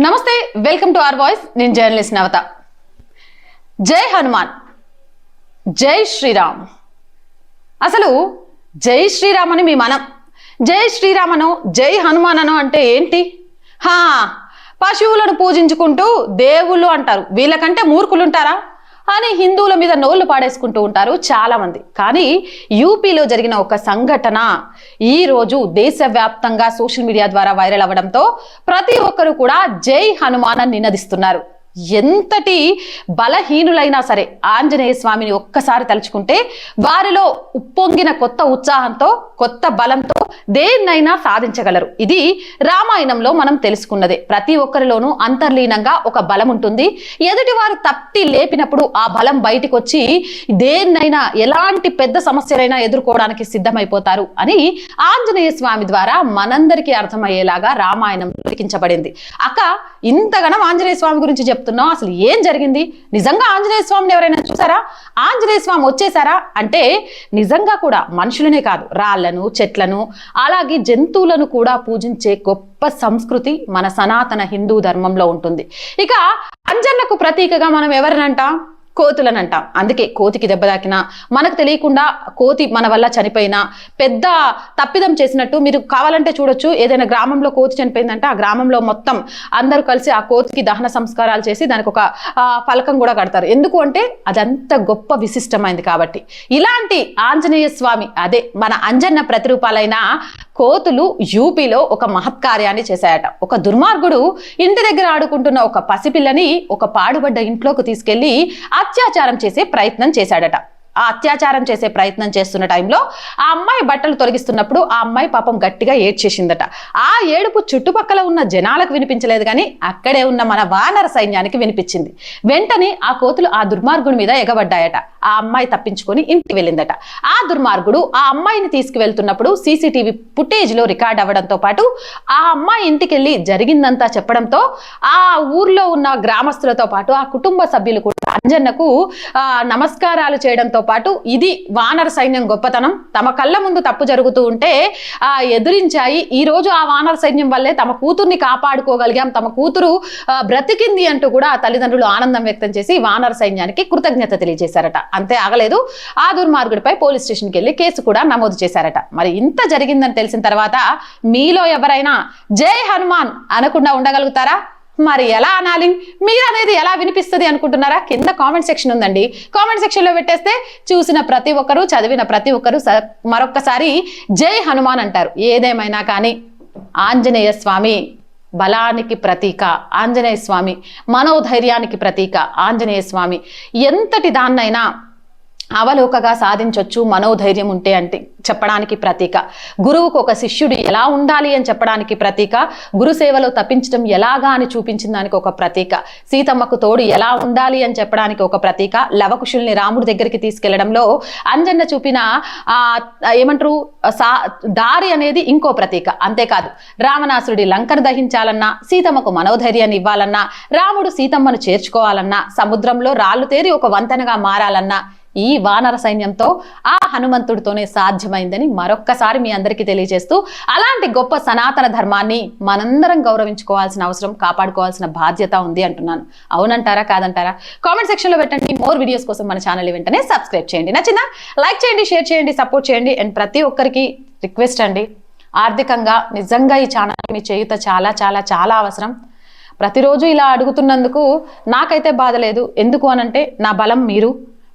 నమస్తే welcome to R voice. నేను journalist Navata. జై హనుమాన్. జై శ్రీరామ్. అసలు జై శ్రీరామ్ అని మీ మనం. జై శ్రీరామను జై హనుమాన్ అను అంటే ఏంటి? హా పశువులను పూజించుకుంటూ దేవుళ్ళు అంటారు. వీళ్ళకంటే మూర్ఖులు ఉంటారా అని హిందువుల మీద నోళ్ళు పాడేసుకుంటూ ఉంటారు చాలా మంది కానీ యూపీలో జరిగిన ఒక సంఘటన ఈ రోజు దేశవ్యాప్తంగా సోషల్ మీడియా ద్వారా వైరల్ అవడంతో ప్రతి ఒక్కరు కూడా జై హనుమాన్ నినదిస్తున్నారు. ఎంతటి బలహీనులైనా సరే ఆంజనేయ స్వామిని ఒక్కసారి తలుచుకుంటే వారిలో ఉప్పొంగిన కొత్త ఉత్సాహంతో కొత్త బలంతో దేన్నైనా సాధించగలరు. ఇది రామాయణంలో మనం తెలుసుకున్నదే. ప్రతి ఒక్కరిలోనూ అంతర్లీనంగా ఒక బలం ఉంటుంది. ఎదుటి వారు తప్పి లేపినప్పుడు ఆ బలం బయటికి వచ్చి దేన్నైనా ఎలాంటి పెద్ద సమస్యలైనా ఎదుర్కోవడానికి సిద్ధమైపోతారు అని ఆంజనేయ స్వామి ద్వారా మనందరికీ అర్థమయ్యేలాగా రామాయణం లిఖించబడింది అక్క ఇంతగానం ఆంజనేయ స్వామి గురించి చెప్తున్నావు అసలు ఏం జరిగింది? నిజంగా ఆంజనేయ స్వామిని ఎవరైనా చూసారా? ఆంజనేయ స్వామి వచ్చేసారా? అంటే నిజంగా కూడా మనుషులనే కాదు రాళ్ళను చెట్లను అలాగే జంతువులను కూడా పూజించే గొప్ప సంస్కృతి మన సనాతన హిందూ ధర్మంలో ఉంటుంది. ఇక అంజన్నకు ప్రతీకగా మనం ఎవరినంటాం? కోతులను అంటాం అందుకే కోతికి దెబ్బ తాకినా మనకు తెలియకుండా కోతి మన వల్ల చనిపోయినా పెద్ద తప్పిదం చేసినట్టు మీరు కావాలంటే చూడొచ్చు. ఏదైనా గ్రామంలో కోతి చనిపోయిందంటే ఆ గ్రామంలో మొత్తం అందరూ కలిసి ఆ కోతికి దహన సంస్కారాలు చేసి దానికి ఒక ఫలకం కూడా కడతారు. ఎందుకు అంటే అదంత గొప్ప విశిష్టమైంది కాబట్టి. ఇలాంటి ఆంజనేయ స్వామి అదే మన అంజన్న ప్రతిరూపాలైన కోతులు యూపీలో ఒక మహత్కార్యాన్ని చేశాయట. ఒక దుర్మార్గుడు ఇంటి దగ్గర ఆడుకుంటున్న ఒక పసిపిల్లని ఒక పాడుబడ్డ ఇంట్లోకి తీసుకెళ్ళి అత్యాచారం చేసే ప్రయత్నం చేశాడట. ఆ అత్యాచారం చేసే ప్రయత్నం చేస్తున్న టైంలో ఆ అమ్మాయి బట్టలు తొలగిస్తున్నప్పుడు ఆ అమ్మాయి పాపం గట్టిగా ఏడ్చేసిందట. ఆ ఏడుపు చుట్టుపక్కల ఉన్న జనాలకు వినిపించలేదు కానీ అక్కడే ఉన్న మన వానర సైన్యానికి వినిపించింది. వెంటనే ఆ కోతులు ఆ దుర్మార్గుడి మీద ఎగబడ్డాయట. ఆ అమ్మాయి తప్పించుకొని ఇంటికి వెళ్ళిందట. ఆ దుర్మార్గుడు ఆ అమ్మాయిని తీసుకువెళ్తున్నప్పుడు సీసీటీవీ ఫుటేజ్లో రికార్డ్ అవ్వడంతో పాటు ఆ అమ్మాయి ఇంటికి వెళ్ళి జరిగిందంతా చెప్పడంతో ఆ ఊర్లో ఉన్న గ్రామస్తులతో పాటు ఆ కుటుంబ సభ్యులు కూడా అంజన్నకు నమస్కారాలు చేయడంతో పాటు ఇది వానర సైన్యం గొప్పతనం. తమ కళ్ళ ముందు తప్పు జరుగుతూ ఉంటే ఆ ఎదిరించాయి. ఈ రోజు ఆ వానర సైన్యం వల్లే తమ కూతుర్ని కాపాడుకోగలిగాం. తమ కూతురు బ్రతికింది అంటూ కూడా ఆ తల్లిదండ్రులు ఆనందం వ్యక్తం చేసి వానర సైన్యానికి కృతజ్ఞత తెలియజేశారట. అంతే ఆగలేదు. ఆ దుర్మార్గుడిపై పోలీస్ స్టేషన్కి వెళ్ళి కేసు కూడా నమోదు చేశారట. మరి ఇంత జరిగిందని తెలిసిన తర్వాత మీలో ఎవరైనా జై హనుమాన్ అనకుండా ఉండగలుగుతారా? మరి ఎలా అనాలి? మీరు అనేది ఎలా వినిపిస్తుంది అనుకుంటున్నారా? కింద కామెంట్ సెక్షన్ ఉందండి. కామెంట్ సెక్షన్లో పెట్టేస్తే చూసిన ప్రతి ఒక్కరు చదివిన ప్రతి ఒక్కరు స- మరొక్కసారి జై హనుమాన్ అంటారు. ఏదేమైనా కానీ ఆంజనేయ స్వామి బలానికి ప్రతీక ఆంజనేయ స్వామి మనోధైర్యానికి ప్రతీక ఆంజనేయ స్వామి. ఎంతటి దాన్నైనా అవలోకగా సాధించొచ్చు మనోధైర్యం ఉంటే అంటే చెప్పడానికి ప్రతీక. గురువుకు ఒక శిష్యుడు ఎలా ఉండాలి అని చెప్పడానికి ప్రతీక. గురు సేవలో తప్పించడం ఎలాగా అని చూపించిన దానికి ఒక ప్రతీక. సీతమ్మకు తోడు ఎలా ఉండాలి అని చెప్పడానికి ఒక ప్రతీక. లవకుశుల్ని రాముడి దగ్గరికి తీసుకెళ్ళడంలో అంజన్న చూపిన ఆ ఏమంటారు సా దారి అనేది ఇంకో ప్రతీక. అంతేకాదు రావణాసురుడి లంకను దహించాలన్నా సీతమ్మకు మనోధైర్యాన్ని ఇవ్వాలన్నా రాముడు సీతమ్మను చేర్చుకోవాలన్నా సముద్రంలో రాళ్ళు తేరి ఒక వంతెనగా మారాలన్నా ఈ వానర సైన్యంతో ఆ హనుమంతుడితోనే సాధ్యమైందని మరొక్కసారి మీ అందరికీ తెలియజేస్తూ అలాంటి గొప్ప సనాతన ధర్మాన్ని మనందరం గౌరవించుకోవాల్సిన అవసరం కాపాడుకోవాల్సిన బాధ్యత ఉంది అంటున్నాను. అవునంటారా కాదంటారా? కామెంట్ సెక్షన్లో పెట్టండి. మోర్ వీడియోస్ కోసం మన ఛానల్ వెంటనే సబ్స్క్రైబ్ చేయండి. నచ్చిందా? లైక్ చేయండి షేర్ చేయండి సపోర్ట్ చేయండి. అండ్ ప్రతి ఒక్కరికి రిక్వెస్ట్ అండి. ఆర్థికంగా నిజంగా ఈ ఛానల్ మీ చేయుత చాలా చాలా చాలా అవసరం. ప్రతిరోజు ఇలా అడుగుతున్నందుకు నాకైతే బాధ లేదు. ఎందుకు అనంటే నా బలం మీరు.